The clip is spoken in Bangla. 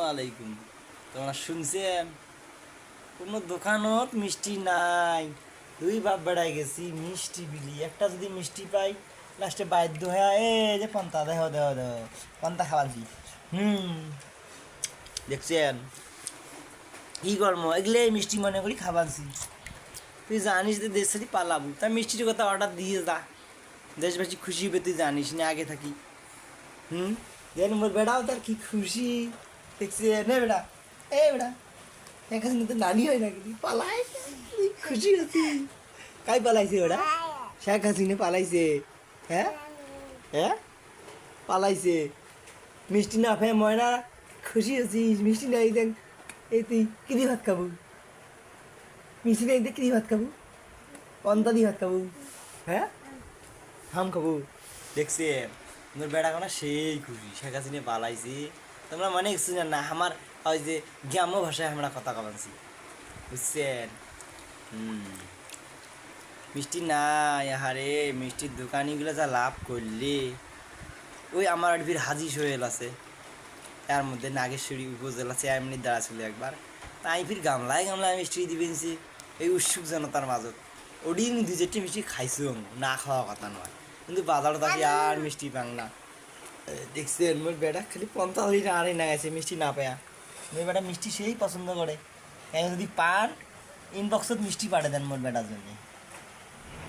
আলাইকুম তোমরা শুনছেন? কোনো দোকানত মিষ্টি নাই। দুই বাপ বেড়াই গেছি, মিষ্টি বিলি। একটা যদি মিষ্টি পাই লাস্টে বাধ্য হয়ে, এ, যে পন্তা দেহ দেহ দেহ পন্তা খাওয়াছি হুম। দেখছেন? কি কর্ম এগুলো মিষ্টি মনে করি খাবারছি তুই জানিস যে দেশ সাথে পালাবো। তা মিষ্টির কথা অর্ডার দিয়ে যা। দেশবাসী খুশি হবে, তুই জানিস না আগে থাকি। হুম? দেন মোর বেড়াও, তার কি খুশি? দেখছি নে বেড়া এ বেড়া এখানে তো নানি হয় নাকি? পালাই তুই খুশি হচ্ছি কাই পালাইছে ওরা শেখ হাসিনা পালাইছে হ্যাঁ? হ্যাঁ? পালাইছে। মিষ্টি না ফে ময়না, খুশি হচ্ছিস মিষ্টি নাই দেখ এই তুই কি ভাত খাব? মিষ্টি নাই দেখ কি ভাত খাব? পন্তা দিয়ে ভাত খাব হ্যাঁ? হাম খাব। দেখছি, তোর বেড়া কোনো সেই খুশি। শেখ হাসিনা পালাইছি। তোমরা মনে কিছু জান না? আমার ওই যে গ্রাম্য ভাষায় আমরা কথা কবানছি বুঝছেন? হুম। মিষ্টি নাই, আহারে, মিষ্টির দোকানিগুলো যা লাভ করলে। ওই আমার আডভির হাজি সোহেল আছে। তার মধ্যে নাগেশ্বরী উপজেলা চেয়ারম্যানের দ্বারা ছিল একবার। তাই ফির গামলায় গামলায় মিষ্টি দিবেনছি এই উৎসুক জনতার মাজত। ওডিন দু চারটি মিষ্টি খাইছো না খাওয়া কথা নয়। কিন্তু বাজারে থাকি আর মিষ্টি পাং না। দেখছেন মোর বেটা খালি পঞ্চাশ আরে না গেছে মিষ্টি না পায়া। মোর বেটা মিষ্টি সেই পছন্দ করে। যদি পার ইনবক্সত মিষ্টি পাঠিয়ে দেন মোর বেটার জন্য।